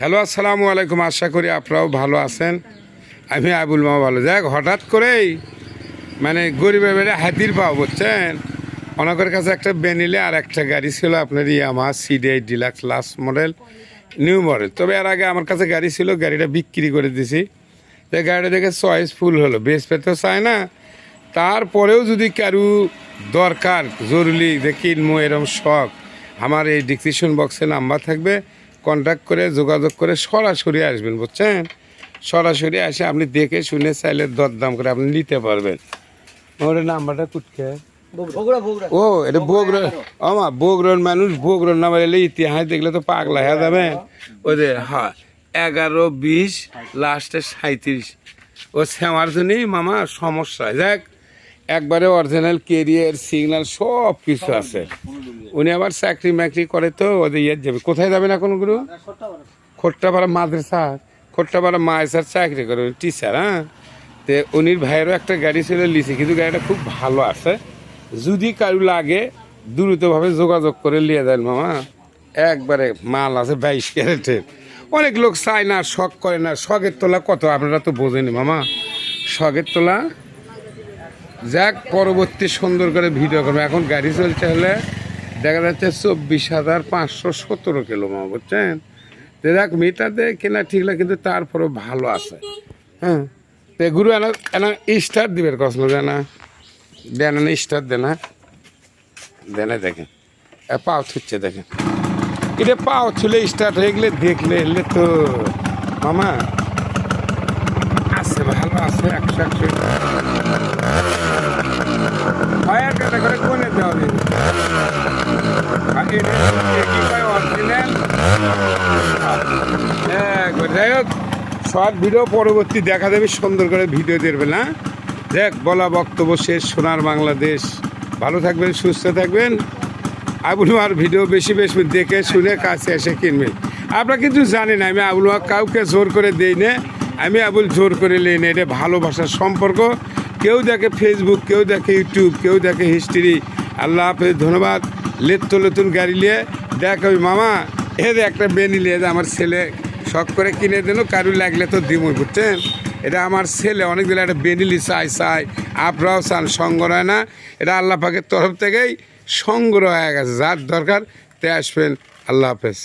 Hello, আসসালামু আলাইকুম। আশা করি আপনারাও ভালো আছেন। আমি আবুল মা ভালো। যাক হঠাৎ করেই মানে গরিবের বেড়ে হাতির পাও, বুঝছেন? ওনাদের কাছে একটা বেনিলে আর একটা গাড়ি ছিল আপনার Yamaha CDI deluxe last model new model তবে এর আগে আমার কাছে গাড়ি ছিল, গাড়িটা বিক্রি করে দিছি। তো গাড়িটা দেখে চয়েস ফুল হলো। বেশ পেতে চায় না। তারপরেও যদি কারু দরকার, জরুরি যে কিনবো এরম শখ, আমার এই ডিসক্রিপশন বক্সে নাম্বার থাকবে। কন্ট্যাক্ট করে যোগাযোগ করে সরাসরি আসবেন বুঝছেন? সরাসরি আসে আপনি দেখে শুনে চাইলে দরদাম করে আপনি নিতে পারবেন। ওর নাম্বারটা কুটকে। ও এটা বগুড়া আমা বগুড়ার মানুষ বগুড়ার নাম্বার এলে ইতিহাস দেখলে তো পাগলা হয়ে যাবে। ওদের হ্যাঁ এগারো বিশ লাস্টে সাঁত্রিশ ও শ্যামার জন্যই মামা সমস্যা দেখ একবারে অরিজিনাল কেরিয়ার সিগনাল সব কিছু আছে উনি আবার চাকরি মাকরি করে তো ওদের ইয়ে যাবে। কোথায় যাবেন এখন গুরু? খোট্টাপাড়া। মাদ্রাসা। খোট্টাপাড়া মায়েসার চাকরি করে টিচার হ্যাঁ? তে উনির ভাইয়েরও একটা গাড়ি ছিল লিছে কিন্তু গাড়িটা খুব ভালো আছে। যদি কারু লাগে দ্রুতভাবে যোগাযোগ করে নিয়ে দেন মামা। একবারে মাল আছে বাইশ ক্যারেটের। অনেক লোক চায় না শখ করে না। শখের তোলা কত? আপনারা তো বোঝেনি মামা। শখের তোলা যাক, পরবর্তী সুন্দর করে ভিডিও করব। এখন গাড়ি চলছে হলে দেখা যাচ্ছে চব্বিশ হাজার পাঁচশো সতেরো কিলো মা, বুঝছেন? তো দেখ মিটাতে কেনা ঠিক না, কিন্তু তারপরেও ভালো আছে। হ্যাঁ? গুরু এনা এনা স্টার দিবের কষ্ট দেনা। দেন না স্টার দেনা। দেনা দেখেন পাও থুচ্ছে দেখেন এটা পাও ছুলে স্টার্ট হয়ে গেলে দেখলে, এলে তো মামা। আছে, ভালো আছে, একশো একশো। কাটা করে কোনে হোক শর্ট ভিডিও পরবর্তী দেখা দেবে সুন্দর করে ভিডিও দেবে না দেখ বলা বক্তব্য শেষ সোনার বাংলাদেশ ভালো থাকবেন সুস্থ থাকবেন আবুল আর ভিডিও বেশি বেশি দেখে শুনে কাছে এসে কিনবেন আপনারা কিন্তু জানেন আমি আবুল কাউকে জোর করে দেই না আমি আবুল জোর করে নেই না এটা ভালোবাসার সম্পর্ক কেউ দেখে ফেসবুক কেউ দেখে ইউটিউব কেউ দেখে হিস্ট্রি আল্লাহ হাফেজ, ধন্যবাদ। লেত্ত নতুন গাড়ি নিয়ে। দেখ ওই মামা, এ একটা বেনি নিয়ে আমার ছেলে, শখ করে কিনে দিল কারু লাগলে তো দিমই, বুঝছেন? এটা আমার ছেলে অনেক দিন একটা বেনিলি চাই চাই আপনারাও চান সংগ্রহ না। এটা আল্লাহ পাকের তরফ থেকেই সংগ্রহ হয়ে গেছে, যার দরকার, তে আসবেন। আল্লাহ হাফেজ।